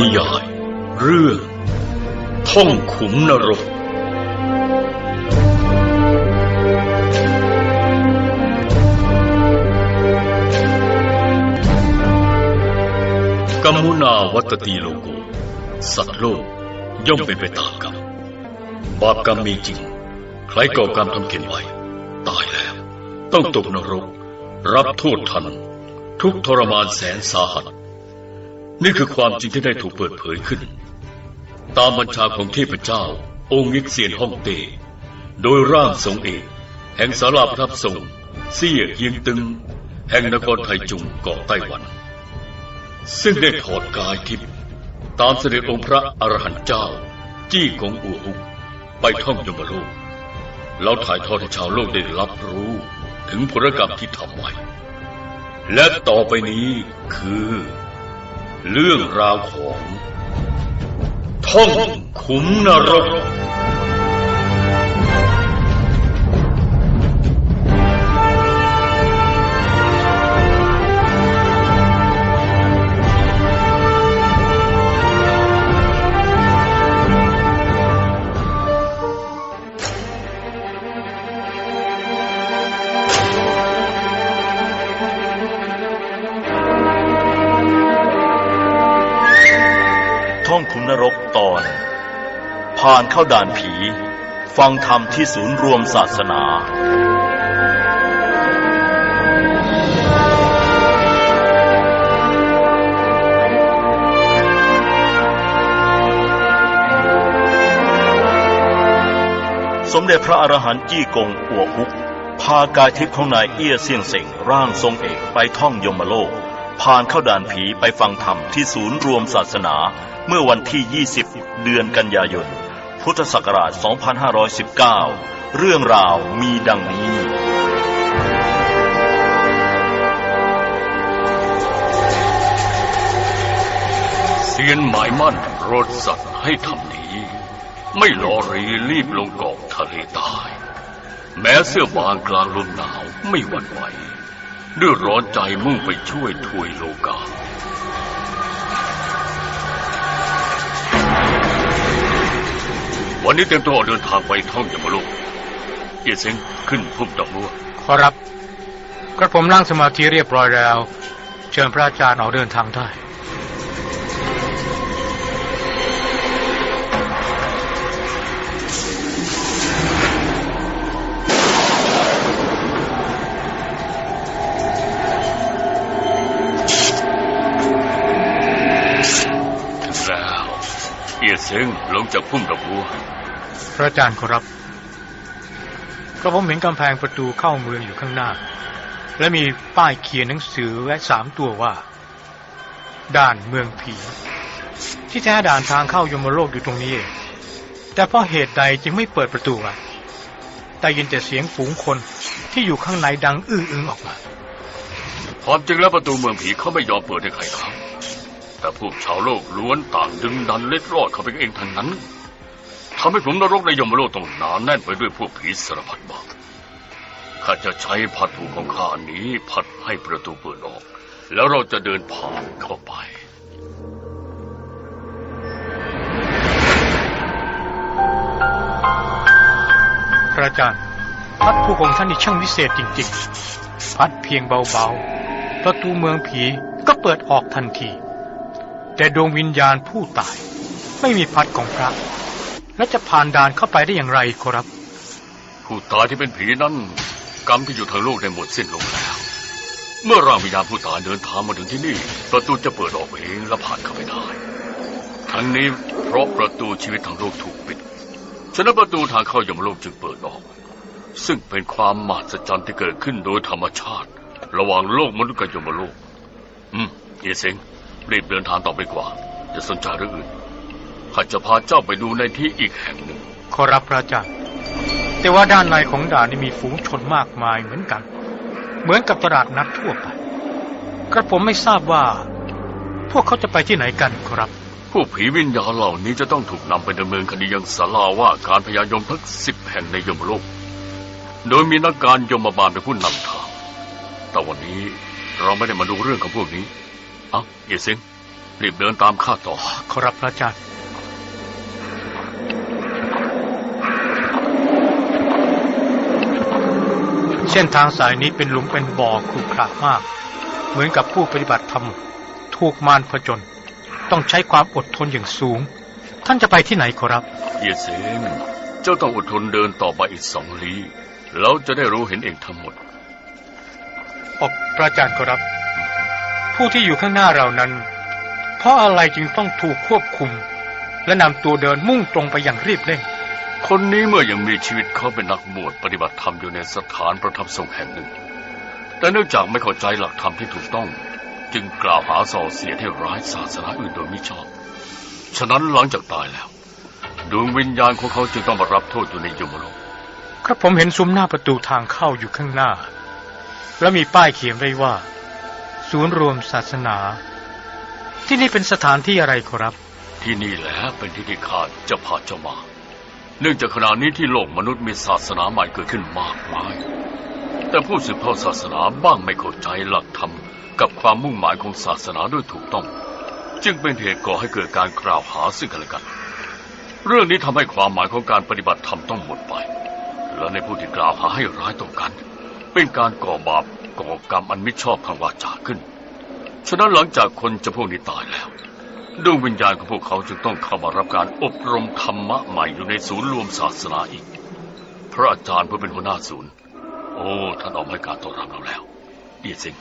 นิยาย เรื่อง ท่องขุมนรกกมมุนาวัตตีโลโก สัตว์โลกย่อมเป็นไปตามกรรม บาปกรรมมีจริง ใครก่อกรรมทำเข็นไว้ ตายแล้ว ต้องตกนรก รับโทษทัน ทุกทรมานแสนสาหัส นี่คือความจริงที่ได้ถูกเปิดเผยขึ้น ตามบัญชาของเทพเจ้า องค์ยิกเซียนฮ่องเต้โดยร่างทรงเอก แห่งสาราประทับทรงเซี่ยเฮียงตึง แห่งนครไทจุงเกาะไต้หวัน ซึ่งได้ถอดกายทิพย์ตามเสด็จองค์พระอรหันต์เจ้า จี้กงอู่อุกไปท่องยมโลกแล้วถ่ายทอดให้ชาวโลกได้รับรู้ถึงผลกรรมที่ทำไว้ และต่อไปนี้คือ เรื่องราวของท่องขุมนรก ผ่านเข้าด่านผี ฟังธรรมที่ศูนย์รวมศาสนา สมเด็จพระอรหันต์จี้กงอัวฮุก พากายทิพย์ของนายเอี้ยเซียงเส็งร่างทรงเอกไปท่องยมโลก ผ่านเข้าด่านผีไปฟังธรรมที่ศูนย์รวมศาสนาเมื่อวันที่ 20 เดือนกันยายน พุทธศักราช 2519 เรื่องราวมีดังนี้เซียนหมายมั่นรดสัตว์ให้ทำดีไม่รอรีรีบลงเกาะทะเลตาย แม้เสื้อบางกลางลมหนาวไม่หวั่นไหวด้วยร้อนใจมุ่งไปช่วยทวยโลกา วันนี้เตรียมตัวออกเดินทางไปท่องยมโลกเอียเซงขึ้นพุ่มดอกบัวขอรับกระผมร่างสมาธิเรียบร้อยแล้ว เชิญพระอาจารย์ออกเดินทางได้ ซ็งลงจากพุ่มดอกบัวพระอาจารย์ขอรับกระผมเห็นกำแพงประตูเข้าเมืองอยู่ข้างหน้า และมีป้ายเขียนหนังสือไว้สามตัวว่า ด่านเมืองผี ที่แท้ด่านทางเข้ายมโลกอยู่ตรงนี้เองแต่เพราะเหตุใดจึงไม่เปิดประตูอะได้ยินแต่เสียงฝูงคนที่อยู่ข้างในดังอื้ออึงออกมา ความจริงแล้วประตูเมืองผีเขาไม่ยอมเปิดให้ใครเข้า แต่พวกชาวโลกล้วนต่างดึงดันเล็ดรอดเข้าไปเองทั้งนั้นทำให้ผมนรกในยมโลกต้องหนาแน่นไปด้วยพวกผีสารพัดบาปข้าจะใช้พัดผูของข้านี้พัดให้ประตูเปิดออก แล้วเราจะเดินผ่านเข้าไปพระอาจารย์พัดผู้ของท่านนี่ช่างวิเศษจริง ๆ พัดเพียงเบาๆ ประตูเมืองผีก็เปิดออกทันที แต่ดวงวิญญาณผู้ตาย ไม่มีพัดของพระ และจะผ่านด่านเข้าไปได้อย่างไรครับ ผู้ตายที่เป็นผีนั้นกรรมที่อยู่ทางโลกได้หมดสิ้นลงแล้ว เมื่อร่างวิญญาณผู้ตายเดินทางมาถึงที่นี่ ประตูจะเปิดออกเองและผ่านเข้าไปได้ ทั้งนี้เพราะประตูชีวิตทางโลกถูกปิด ฉะนั้นประตูทางเข้ายมโลกจึงเปิดออก ซึ่งเป็นความมหัศจรรย์ที่เกิดขึ้นโดยธรรมชาติ ระหว่างโลกมนุษย์กับยมโลก อืมเยเซง รีบเดินทางต่อไปกว่า จะสนใจเรื่องอื่นข้าจะพาเจ้าไปดูในที่อีกแห่งหนึ่ง ขอรับพระอาจารย์ แต่ว่าด้านในของด่านนี่มีฝูงชนมากมายเหมือนกัน เหมือนกับตลาดนัดทั่วไป กระผมไม่ทราบว่า พวกเขาจะไปที่ไหนกันครับ ผู้ผีวิญญาณเหล่านี้จะต้องถูกนำไปดำเนินคดียังศาลาว่าการพยายมทั้งสิบแห่งในยมโลก โดยมีนักการยมบาลเป็นผู้นำทาง แต่วันนี้เราไม่ได้มาดูเรื่องของพวกนี้ เอ้าเอเซงรีบเดินตามข้าต่อ ขอรับพระอาจารย์ เส้นทางสายนี้เป็นหลุมเป็นบ่อขรุขระมาก เหมือนกับผู้ปฏิบัติธรรม ถูกมารผจญต้องใช้ความอดทนอย่างสูง ท่านจะไปที่ไหนขอรับ เยเซนเจ้าต้องอดทนเดินต่อไปอีกสองลี้แล้วจะได้รู้เห็นเองทั้งหมดอบพระอาจารย์ขอรับ ผู้ที่อยู่ข้างหน้าเรานั้น เพราะอะไรจึงต้องถูกควบคุม และนำตัวเดินมุ่งตรงไปอย่างรีบเร่งคนนี้เมื่อยังมีชีวิตเขาเป็นนักบวชปฏิบัติธรรมอยู่ในสถานประทับทรงแห่งหนึ่ง แต่เนื่องจากไม่เข้าใจหลักธรรมที่ถูกต้อง จึงกล่าวหาส่อเสียดให้ร้ายศาสนาอื่นโดยมิชอบ ฉะนั้นหลังจากตายแล้ว ดวงวิญญาณของเขาจึงต้องมารับโทษอยู่ในยมโลกกระผมเห็นซุ้มหน้าประตูทางเข้าอยู่ข้างหน้า และมีป้ายเขียนไว้ว่า ศูนย์รวมศาสนา ที่นี่เป็นสถานที่อะไรขอรับ ที่นี่แหละเป็นที่ที่ข้าจะพาเจ้ามา เนื่องจากขณะนี้ที่โลกมนุษย์มีศาสนาใหม่เกิดขึ้นมากมาย แต่ผู้สืบทอดศาสนาบ้างไม่เข้าใจหลักธรรมกับความมุ่งหมายของศาสนาด้วยถูกต้อง จึงเป็นเหตุก่อให้เกิดการกล่าวหาซึ่งกันและกัน เรื่องนี้ทำให้ความหมายของการปฏิบัติธรรมต้องหมดไป และในผู้ที่กล่าวหาให้ร้ายต่อกัน เป็นการก่อบาป ก่อกรรมอันมิชอบทางวาจาขึ้น ฉะนั้นหลังจากคนจะพวกนี้ตายแล้วดวงวิญญาณของพวกเขาจึงต้องเข้ามารับการอบรมธรรมะใหม่อยู่ในศูนย์รวมศาสนาอีก พระอาจารย์ผู้เป็นหัวหน้าศูนย์ โอ้ ท่านออกให้การต้อนรับเราแล้วเดียสิง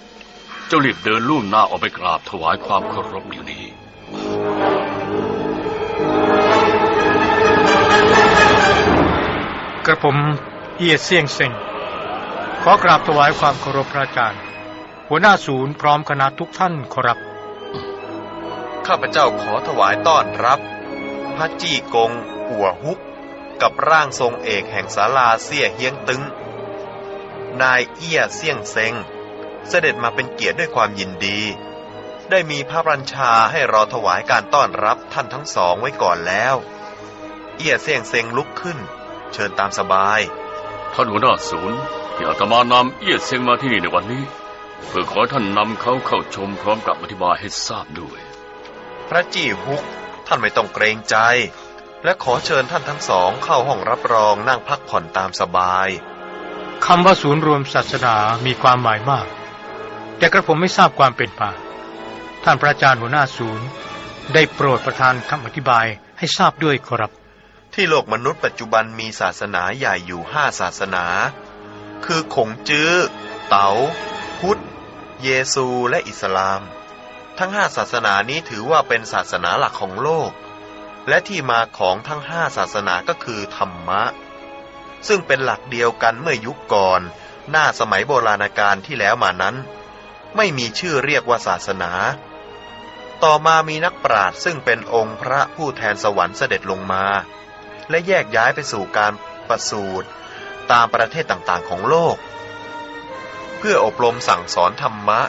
เจ้ารีบเดินล่หน้าออกไปกราบถวายความเคารพเดี๋ยวนี้กระผมเอียเซียงเซ็ง ขอกราบถวายความเคารพพระอาจารย์ หัวหน้าศูนย์พร้อมคณะทุกท่านขอรับ ข้าพเจ้าขอถวายต้อนรับ พระจี้กงหัวฮุก กับร่างทรงเอกแห่งศาลาเสี่ยเฮียงตึง นายเอี้ยเสี่ยงเซงเสด็จมาเป็นเกียรติด้วยความยินดี ได้มีพระบัญชาให้รอถวายการต้อนรับท่านทั้งสองไว้ก่อนแล้ว เอี้ยเสี่ยงเซงลุกขึ้น เชิญตามสบาย ท่านหัวหน้าศูนย์ ที่อาตมานำเอี้ยเซงมาที่นี่ในวันนี้ เพื่อขอให้ท่านนำเขาเข้าชมพร้อมกับอธิบายให้ทราบด้วย พระจี้ฮุก ท่านไม่ต้องเกรงใจ และขอเชิญท่านทั้งสองเข้าห้องรับรองนั่งพักผ่อนตามสบายคำว่าศูนย์รวมศาสนามีความหมายมาก แต่กระผมไม่ทราบความเป็นมาท่านพระอาจารย์หัวหน้าศูนย์ ได้โปรดประทานคำอธิบายให้ทราบด้วยขอรับ ที่โลกมนุษย์ปัจจุบันมีศาสนาใหญ่อยู่ห้าศาสนา คือขงจื้อ เต๋าพุทธ เยซู และอิสลาม ทั้งห้าศาสนานี้ถือว่าเป็นศาสนาหลักของโลก และที่มาของทั้งห้าศาสนาก็คือธรรมะ ซึ่งเป็นหลักเดียวกันเมื่อยุคก่อน หน้าสมัยโบราณกาลที่แล้วมานั้น ไม่มีชื่อเรียกว่าศาสนา ต่อมามีนักปราชญ์ซึ่งเป็นองค์พระผู้แทนสวรรค์เสด็จลงมา และแยกย้ายไปสู่การประสูติ ตามประเทศต่างๆของโลก เพื่ออบรมสั่งสอนธรรมะ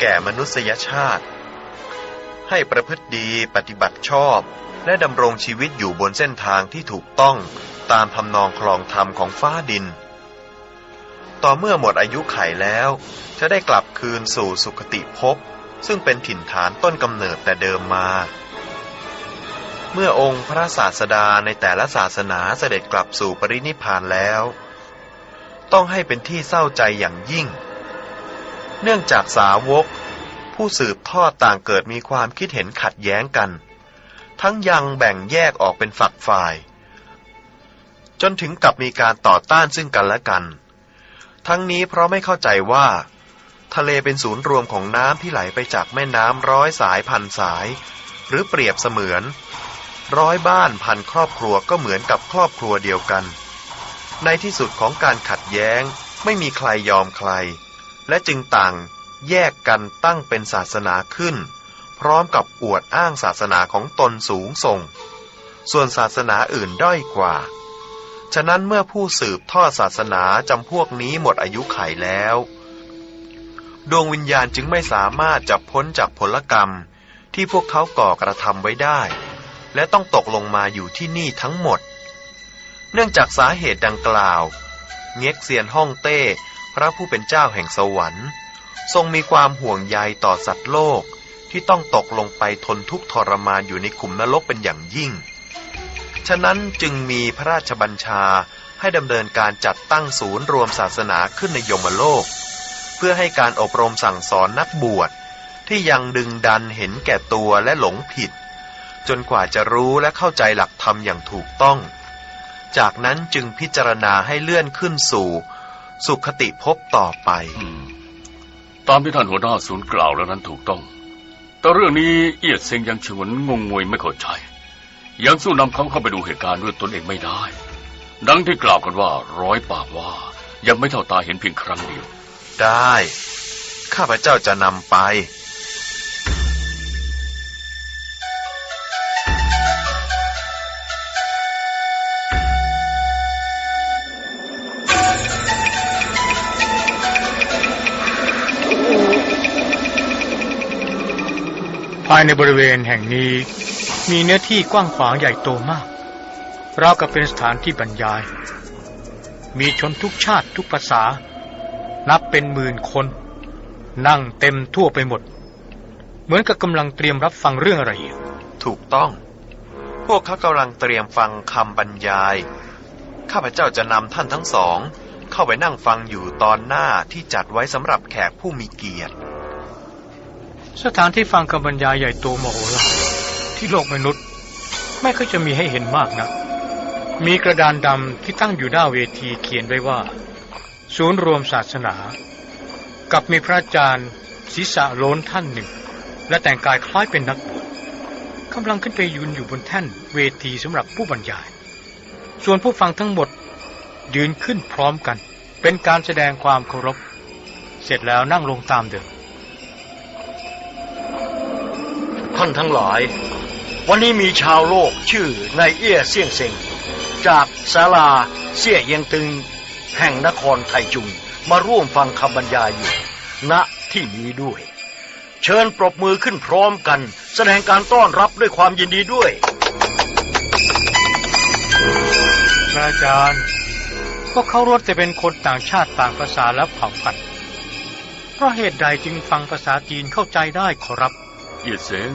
แก่มนุษยชาติ ให้ประพฤติดีปฏิบัติชอบ และดำรงชีวิตอยู่บนเส้นทางที่ถูกต้องตามทำนองคลองธรรมของฟ้าดิน ต่อเมื่อหมดอายุไขแล้ว จะได้กลับคืนสู่สุคติภพซึ่งเป็นถิ่นฐานต้นกำเนิดแต่เดิมมา เมื่อองค์พระศาสดาในแต่ละศาสนาเสด็จกลับสู่ปรินิพานแล้ว ต้องให้เป็นที่เศร้าใจอย่างยิ่ง เนื่องจากสาวก ผู้สืบทอดต่างเกิดมีความคิดเห็นขัดแย้งกัน ทั้งยังแบ่งแยกออกเป็นฝักฝ่าย จนถึงกับมีการต่อต้านซึ่งกันและกัน ทั้งนี้เพราะไม่เข้าใจว่า ทะเลเป็นศูนย์รวมของน้ำที่ไหลไปจากแม่น้ำร้อยสายพันสาย หรือเปรียบเสมือน ร้อยบ้านพันครอบครัวก็เหมือนกับครอบครัวเดียวกัน ในที่สุดของการขัดแย้งไม่มีใครยอมใคร และจึงต่างแยกกันตั้งเป็นศาสนาขึ้น พร้อมกับอวดอ้างศาสนาของตนสูงส่ง ส่วนศาสนาอื่นด้อยกว่า ฉะนั้นเมื่อผู้สืบทอดศาสนาจำพวกนี้หมดอายุไขแล้ว ดวงวิญญาณจึงไม่สามารถจะพ้นจากผลกรรมที่พวกเขาก่อกระทำไว้ได้ และต้องตกลงมาอยู่ที่นี่ทั้งหมด เนื่องจากสาเหตุดังกล่าว เง็กเซียนฮ่องเต้ พระผู้เป็นเจ้าแห่งสวรรค์ ทรงมีความห่วงใยต่อสัตว์โลกที่ที่ต้องตกลงไปทนทุกข์ทรมานอยู่ในขุมนรกเป็นอย่างยิ่ง ฉะนั้นจึงมีพระราชบัญชาให้ดำเนินการจัดตั้งศูนย์รวมศาสนาขึ้นในยมโลก เพื่อให้การอบรมสั่งสอนนักบวชที่ยังดึงดันเห็นแก่ตัวและหลงผิด จนกว่าจะรู้และเข้าใจหลักธรรมอย่างถูกต้อง จากนั้นจึงพิจารณาให้เลื่อนขึ้นสู่ สุขติภพต่อไปอืมตามที่ท่านหัวหน้าศูนย์กล่าวแล้วนั้นถูกต้อง แต่เรื่องนี้เอียดเซงยังฉวนงงงวยไม่เข้าใจ ยังสู้นำเขาเข้าไปดูเหตุการณ์ด้วยตนเองไม่ได้ ดังที่กล่าวกันว่าร้อยปากว่า ยังไม่เท่าตาเห็นเพียงครั้งเดียว ได้ ข้าพเจ้าจะนำไป ภายในบริเวณแห่งนี้มีเนื้อที่กว้างขวางใหญ่โตมาก ราวกับเป็นสถานที่บรรยาย มีชนทุกชาติทุกภาษา นับเป็นหมื่นคน นั่งเต็มทั่วไปหมด เหมือนกับกำลังเตรียมรับฟังเรื่องอะไรอยู่ถูกต้อง พวกเขากำลังเตรียมฟังคำบรรยาย ข้าพเจ้าจะนำท่านทั้งสอง เข้าไปนั่งฟังอยู่ตอนหน้าที่จัดไว้สำหรับแขกผู้มีเกียรติ สถานที่ฟังคำบรรยายใหญ่โตมโหฬารที่โลกมนุษย์ ไม่ค่อยจะมีให้เห็นมากนะมีกระดานดำที่ตั้งอยู่หน้าเวทีเขียนไว้ว่า ศูนย์รวมศาสนา กับมีพระอาจารย์ศีรษะโล้นท่านหนึ่ง และแต่งกายคล้ายเป็นนักบวชกำลังขึ้นไปยืนอยู่บนแท่นเวทีสำหรับผู้บรรยาย ส่วนผู้ฟังทั้งหมดยืนขึ้นพร้อมกัน เป็นการแสดงความเคารพ เสร็จแล้วนั่งลงตามเดิม ท่านทั้งหลาย วันนี้มีชาวโลกชื่อนายเอี้ยเสี่ยงเซ็งจากศาลาเสี่ยเอียงตึง แห่งนครไทจุง มาร่วมฟังคำบรรยายอยู่ ณที่นี้ด้วย เชิญปรบมือขึ้นพร้อมกัน แสดงการต้อนรับด้วยความยินดีด้วยพระอาจารย์ก็เขารถแต่เป็นคนต่างชาติต่างภาษาและเผ่าพันธุ์เพราะเหตุใดจึงฟังภาษาจีนเข้าใจได้ขอรับ เอียดเซง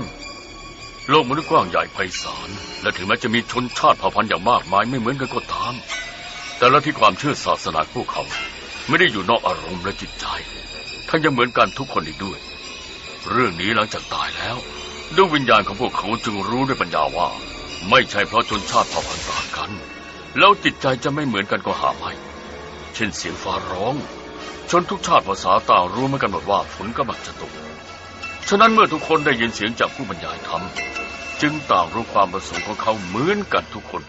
โลกมนุษย์กว้างใหญ่ไพศาล และถึงแม้จะมีชนชาติเผ่าพันธุ์อย่างมากมายไม่เหมือนกันก็ตาม แต่ละที่ความเชื่อศาสนาพวกเขา ไม่ได้อยู่นอกอารมณ์และจิตใจทั้งยังเหมือนกันทุกคนอีกด้วย เรื่องนี้หลังจากตายแล้วดวงวิญญาณของพวกเขาจึงรู้ด้วยปัญญาว่า ไม่ใช่เพราะชนชาติเผ่าพันธุ์ต่างกัน แล้วจิตใจจะไม่เหมือนกันก็หาไม่ เช่นเสียงฟ้าร้อง ชนทุกชาติภาษาต่างรู้เหมือนกันหมดว่าฝนกำลังจะตก ฉะนั้นเมื่อทุกคนได้ยินเสียงจากผู้บรรยายธรรม จึงต่างรู้ความประสงค์ของเขาเหมือนกันทุกคน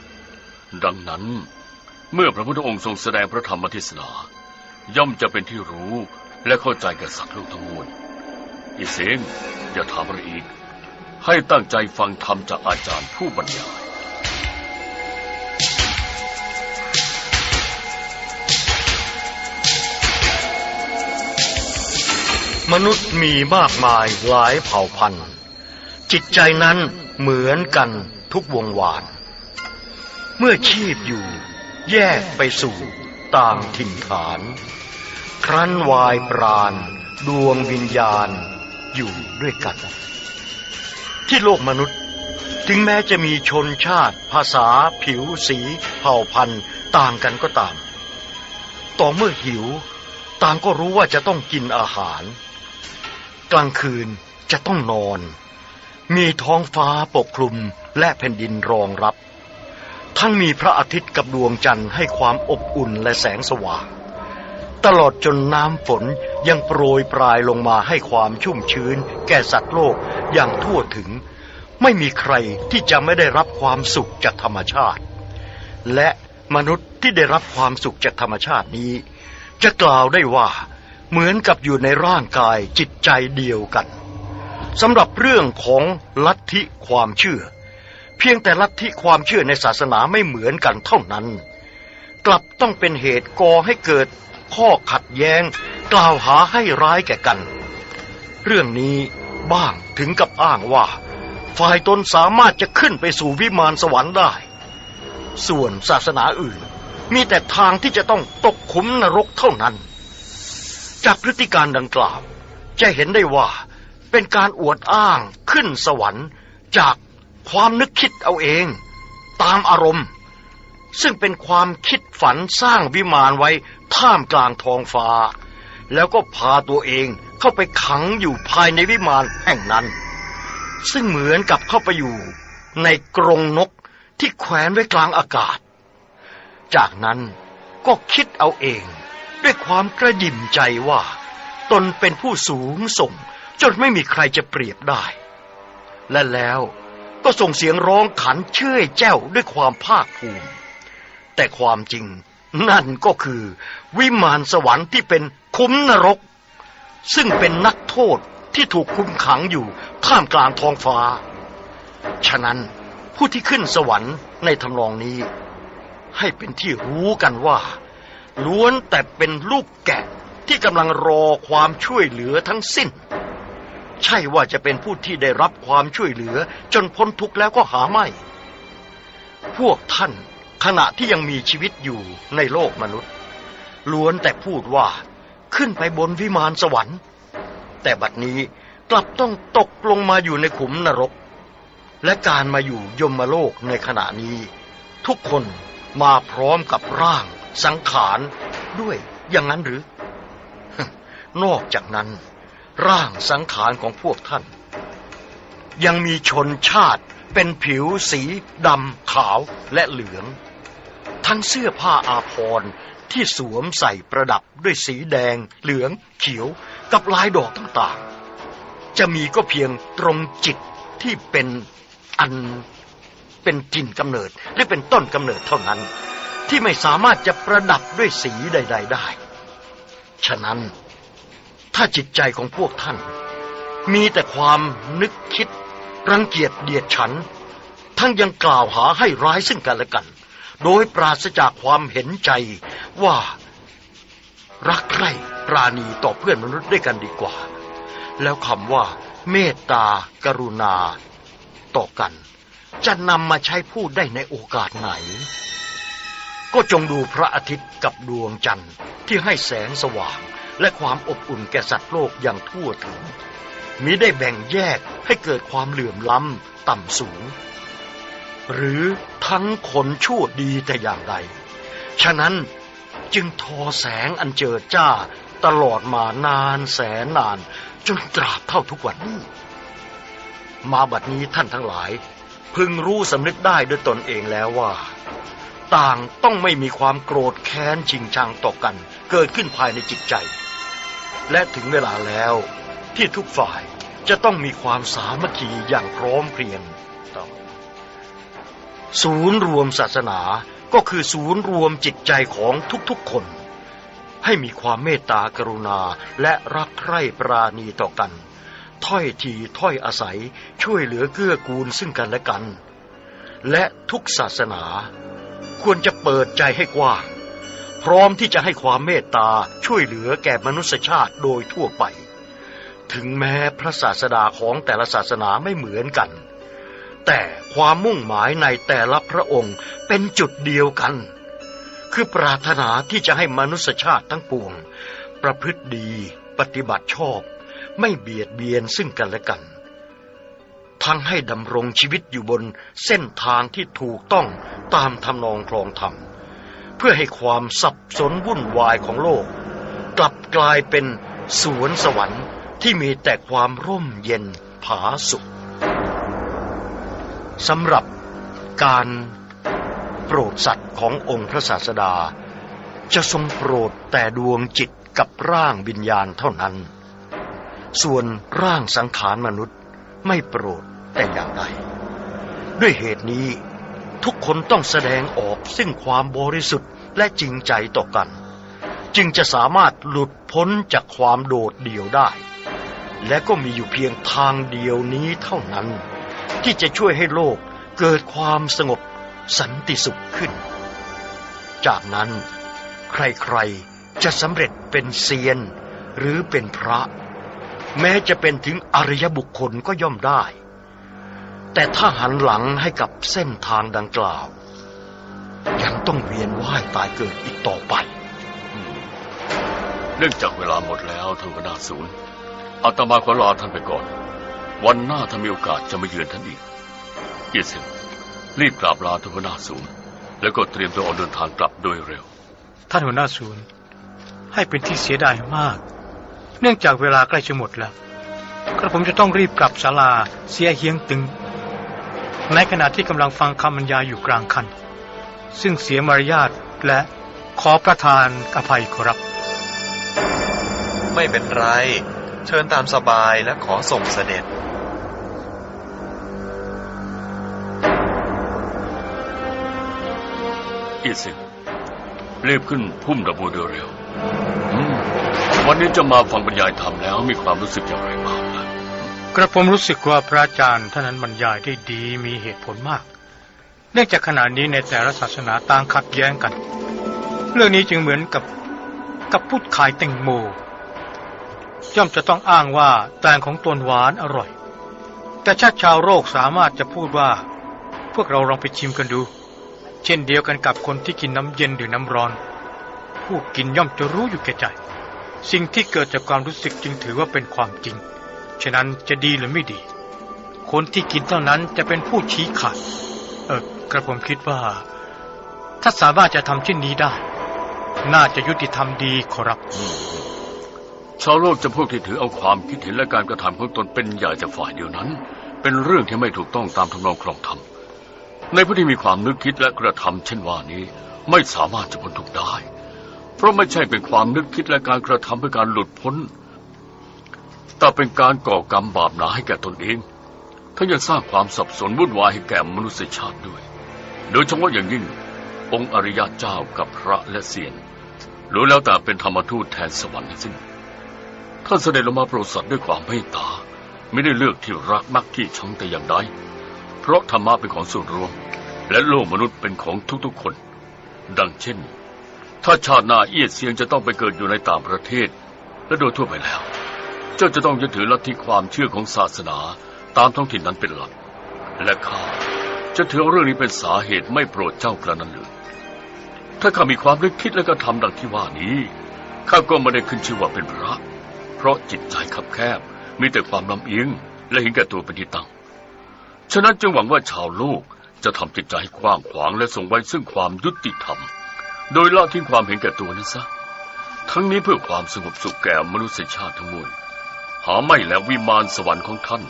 ดังนั้น เมื่อพระพุทธองค์ทรงแสดงพระธรรมเทศนา ย่อมจะเป็นที่รู้และเข้าใจกับสัตว์โลกทั้งมวลอีเสงอย่าถามอะไรอีก ให้ตั้งใจฟังธรรมจากอาจารย์ผู้บรรยาย มนุษย์มีมากมายหลายเผ่าพันธุ์ จิตใจนั้นเหมือนกันทุกวงวาน เมื่อชีพอยู่แยกไปสู่ต่างถิ่นฐาน ครั้นวายปราณ ดวงวิญญาณอยู่ด้วยกัน ที่โลกมนุษย์ถึงแม้จะมีชนชาติ ภาษา ผิวสี เผ่าพันธุ์ต่างกันก็ตาม ต่อเมื่อหิว ต่างก็รู้ว่าจะต้องกินอาหาร กลางคืนจะต้องนอน มีท้องฟ้าปกคลุมและแผ่นดินรองรับ ทั้งมีพระอาทิตย์กับดวงจันทร์ให้ความอบอุ่นและแสงสว่าง ตลอดจนน้ำฝนยังโปรยปลายลงมาให้ความชุ่มชื้น แก่สัตว์โลกอย่างทั่วถึง ไม่มีใครที่จะไม่ได้รับความสุขจากธรรมชาติ และมนุษย์ที่ได้รับความสุขจากธรรมชาตินี้ จะกล่าวได้ว่า เหมือนกับอยู่ในร่างกายจิตใจเดียวกันสำหรับเรื่องของลัทธิความเชื่อ เพียงแต่ลัทธิความเชื่อในศาสนาไม่เหมือนกันเท่านั้น กลับต้องเป็นเหตุก่อให้เกิดข้อขัดแย้ง กล่าวหาให้ร้ายแก่กัน เรื่องนี้บ้างถึงกับอ้างว่า ฝ่ายตนสามารถจะขึ้นไปสู่วิมานสวรรค์ได้ ส่วนศาสนาอื่น มีแต่ทางที่จะต้องตกขุมนรกเท่านั้น จากพฤติการดังกล่าว จะเห็นได้ว่าเป็นการอวดอ้างขึ้นสวรรค์จากความนึกคิดเอาเอง ตามอารมณ์ ซึ่งเป็นความคิดฝันสร้างวิมานไว้ท่ามกลางท้องฟ้า แล้วก็พาตัวเองเข้าไปขังอยู่ภายในวิมานแห่งนั้น ซึ่งเหมือนกับเข้าไปอยู่ในกรงนกที่แขวนไว้กลางอากาศ จากนั้นก็คิดเอาเอง ด้วยความกระยิ่มใจว่า ตนเป็นผู้สูงส่ง จนไม่มีใครจะเปรียบได้ และแล้วก็ส่งเสียงร้องขันเชื่อยแจ้วด้วยความภาคภูมิ แต่ความจริงนั่นก็คือ วิมานสวรรค์ที่เป็นคุ้มนรก ซึ่งเป็นนักโทษที่ถูกคุมขังอยู่ท่ามกลางท้องฟ้า ฉะนั้นผู้ที่ขึ้นสวรรค์ในทำนองนี้ ให้เป็นที่รู้กันว่า ล้วนแต่เป็นลูกแกะที่กำลังรอความช่วยเหลือทั้งสิ้น ใช่ว่าจะเป็นผู้ที่ได้รับความช่วยเหลือ จนพ้นทุกข์แล้วก็หาไม่ พวกท่านขณะที่ยังมีชีวิตอยู่ในโลกมนุษย์ ล้วนแต่พูดว่าขึ้นไปบนวิมานสวรรค์ แต่บัดนี้กลับต้องตกลงมาอยู่ในขุมนรก และการมาอยู่ยมโลกในขณะนี้ ทุกคนมาพร้อมกับร่าง สังขารด้วยอย่างนั้นหรือ นอกจากนั้น ร่างสังขารของพวกท่าน ยังมีชนชาติเป็นผิวสีดำขาวและเหลือง ทั้งเสื้อผ้าอาภรณ์ที่สวมใส่ประดับด้วยสีแดง เหลือง เขียวกับลายดอกต่างๆ จะมีก็เพียงตรงจิตที่เป็นอันเป็นจินกำเนิดหรือเป็นต้นกำเนิดเท่านั้น ที่ไม่สามารถจะประดับด้วยสีใด ๆ ได้ ฉะนั้นถ้าจิตใจของพวกท่าน มีแต่ความนึกคิด รังเกียจเดียดฉัน ทั้งยังกล่าวหาให้ร้ายซึ่งกันและกัน โดยปราศจากความเห็นใจว่ารักใคร่ปราณีต่อเพื่อนมนุษย์ด้วยกันดีกว่า แล้วคำว่า เมตตากรุณา ต่อกัน จะนำมาใช้พูดได้ในโอกาสไหน ก็จงดูพระอาทิตย์กับดวงจันทร์ที่ให้แสงสว่าง และความอบอุ่นแก่สัตว์โลกอย่างทั่วถึงมิได้แบ่งแยกให้เกิดความเหลื่อมล้ำต่ำสูง หรือทั้งคนชั่วดีแต่อย่างใด ฉะนั้นจึงทอแสงอันเจิดจ้าตลอดมานานแสนนาน จนตราบเท่าทุกวันนี้ มาบัดนี้ท่านทั้งหลาย พึงรู้สำนึกได้ด้วยตนเองแล้วว่า ต่างต้องไม่มีความโกรธแค้นจริงชังต่อกัน เกิดขึ้นภายในจิตใจ และถึงเวลาแล้วที่ทุกฝ่ายจะต้องมีความสามัคคีอย่างพร้อมเพรียงต่อศูนย์รวมศาสนาก็คือศูนย์รวมจิตใจของทุกๆคน ให้มีความเมตตากรุณาและรักใคร่ปราณีต่อกัน ถ้อยทีถ้อยอาศัยช่วยเหลือเกื้อกูลซึ่งกันและกัน และทุกศาสนา ควรจะเปิดใจให้กว้าง พร้อมที่จะให้ความเมตตาช่วยเหลือแก่มนุษยชาติโดยทั่วไป ถึงแม้พระศาสดาของแต่ละศาสนาไม่เหมือนกัน แต่ความมุ่งหมายในแต่ละพระองค์เป็นจุดเดียวกัน คือปรารถนาที่จะให้มนุษยชาติทั้งปวง ประพฤติดี ปฏิบัติชอบ ไม่เบียดเบียนซึ่งกันและกัน ทั้งให้ดำรงชีวิตอยู่บนเส้นทางที่ถูกต้องตามทำนองคลองธรรม เพื่อให้ความสับสนวุ่นวายของโลก กลับกลายเป็นสวนสวรรค์ที่มีแต่ความร่มเย็นผาสุขสำหรับการโปรดสัตว์ขององค์พระศาสดา จะทรงโปรดแต่ดวงจิตกับร่างวิญญาณเท่านั้น ส่วนร่างสังขารมนุษย์ไม่โปรด แต่อย่างใดด้วยเหตุนี้ทุกคนต้องแสดงออกซึ่งความบริสุทธิ์และจริงใจต่อกัน จึงจะสามารถหลุดพ้นจากความโดดเดี่ยวได้ และก็มีอยู่เพียงทางเดียวนี้เท่านั้น ที่จะช่วยให้โลกเกิดความสงบสันติสุขขึ้น จากนั้นใครๆจะสำเร็จเป็นเซียนหรือเป็นพระ แม้จะเป็นถึงอริยบุคคลก็ย่อมได้ แต่ถ้าหันหลังให้กับเส้นทางดังกล่าว ยังต้องเวียนว่ายตายเกิดอีกต่อไป เนื่องจากเวลาหมดแล้วท่านหัวหน้าศูนย์อาตมาขอลาท่านไปก่อน วันหน้าถ้ามีโอกาสจะมาเยือนท่านอีกเอียเซิงรีบกราบลาทุกหัวหน้าศูนย์ แล้วก็เตรียมตัวออกเดินทางกลับโดยเร็ว ท่านหัวหน้าศูนย์ ให้เป็นที่เสียดายมาก เนื่องจากเวลาใกล้จะหมดแล้วกระผมจะต้องรีบกลับศาลาเสียเฮียงตึง ในขณะที่กำลังฟังคำบรรยายอยู่กลางคัน ซึ่งเสียมารยาทและขอประทานอภัยขอรับ ไม่เป็นไร เชิญตามสบายและขอส่งเสด็จเอียเซิงรีบขึ้นพุ่มระบูโดยเร็วอืมวันนี้จะมาฟังบรรยายธรรมแล้วมีความรู้สึกอย่างไรบ้างล่ะ กระผมรู้สึกว่าพระอาจารย์ท่านนั้นบรรยายได้ดีมีเหตุผลมาก เนื่องจากขณะนี้ในแต่ละศาสนาต่างขัดแย้งกัน เรื่องนี้จึงเหมือนกับกับพูดขายแตงโม ย่อมจะต้องอ้างว่าแตงของตนหวานอร่อย แต่ชาติชาวโรคสามารถจะพูดว่า พวกเราลองไปชิมกันดู เช่นเดียวกันกับคนที่กินน้ำเย็นหรือน้ำร้อน ผู้กินย่อมจะรู้อยู่แก่ใจ สิ่งที่เกิดจากความรู้สึกจึงถือว่าเป็นความจริง ฉะนั้นจะดีหรือไม่ดี คนที่กินเท่านั้นจะเป็นผู้ชี้ขาด เออกระผมคิดว่า ถ้าสามารถจะทำเช่นนี้ได้ น่าจะยุติธรรมดีขอรับ ชาวโลกจะพวกที่ถือเอาความคิดเห็นและการกระทำของตนเป็นใหญ่จากฝ่ายเดียวนั้น เป็นเรื่องที่ไม่ถูกต้องตามทำนองครองธรรมในผู้ที่มีความนึกคิดและกระทำเช่นว่านี้ไม่สามารถจะพ้นทุกข์ได้ เพราะไม่ใช่เป็นความนึกคิดและการกระทำเพื่อการหลุดพ้น แต่เป็นการก่อกรรมบาปหนาให้แก่ตนเองทั้งยังสร้างความสับสนวุ่นวายให้แก่มนุษยชาติด้วย โดยเฉพาะอย่างยิ่ง องค์อริยเจ้ากับพระและเสียนรู้แล้วแต่เป็นธรรมทูตแทนสวรรค์ทั้งสิ้นท่านเสด็จลงมาโปรดสัตว์ด้วยความเมตตา ไม่ได้เลือกที่รักมักที่ชังแต่อย่างใดเพราะธรรมะเป็นของส่วนรวม และโลกมนุษย์เป็นของทุกๆคน ดังเช่น ถ้าชาตินาเอียดเสียงจะต้องไปเกิดอยู่ในต่างประเทศ และโดยทั่วไปแล้ว เจ้าจะต้องยึดถือลัทธิความเชื่อของศาสนาตามท้องถิ่นนั้นเป็นหลัก และข้าจะถือเอาเรื่องนี้เป็นสาเหตุไม่โปรดเจ้ากระนั้นเลยถ้าข้ามีความนึกคิดและก็ทำดังที่ว่านี้ข้าก็ไม่ได้ขึ้นชื่อว่าเป็นพระ เพราะจิตใจคับแคบ มีแต่ความลำเอียงและเห็นแก่ตัวเป็นที่ตั้ง ฉะนั้นจึงหวังว่าชาวโลกจะทำจิตใจให้กว้างขวางและส่งไว้ซึ่งความยุติธรรม โดยละทิ้งความเห็นแก่ตัวนั้นซะ ทั้งนี้เพื่อความสงบสุขแก่มนุษยชาติทั้งมวล หาไม่แล้ววิมานสวรรค์ของท่าน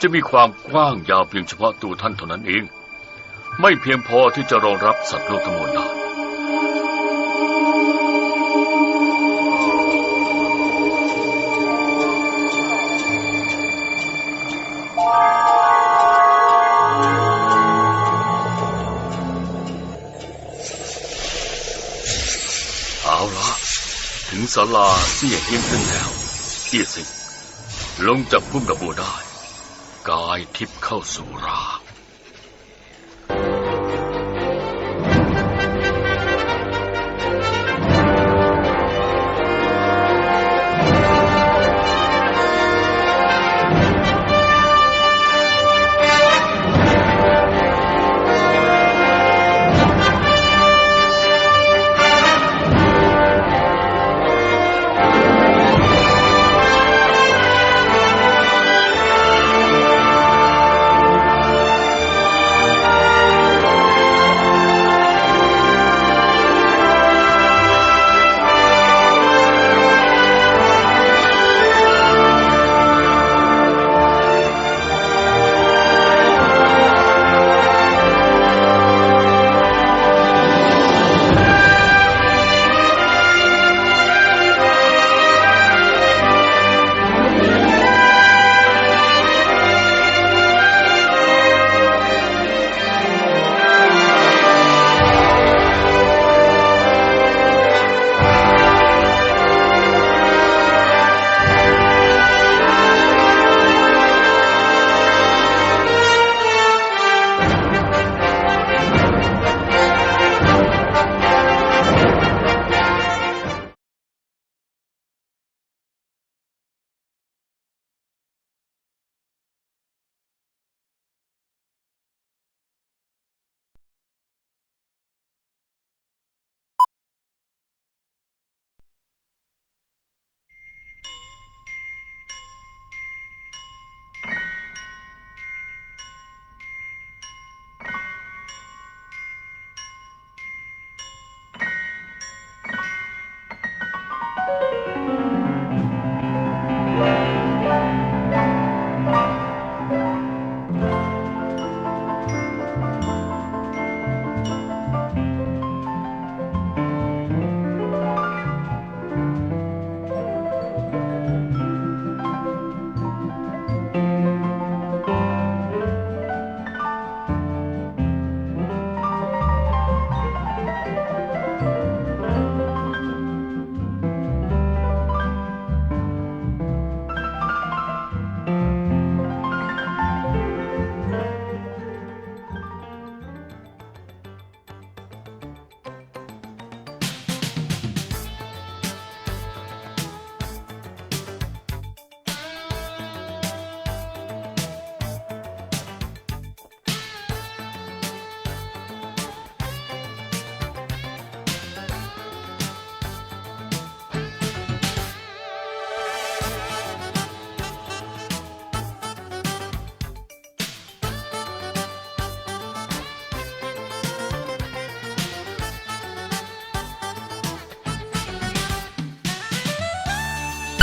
จะมีความกว้างยาวเพียงเฉพาะตัวท่านเท่านั้นเอง ไม่เพียงพอที่จะรองรับสัตว์โลกทั้งหมวลได้เอาละถึงศาลาเสี่ยเฮียงขึ้นแล้วเอียสิง ลงจากพุ่มดอกบัวได้ กายทิพย์เข้าสู่รา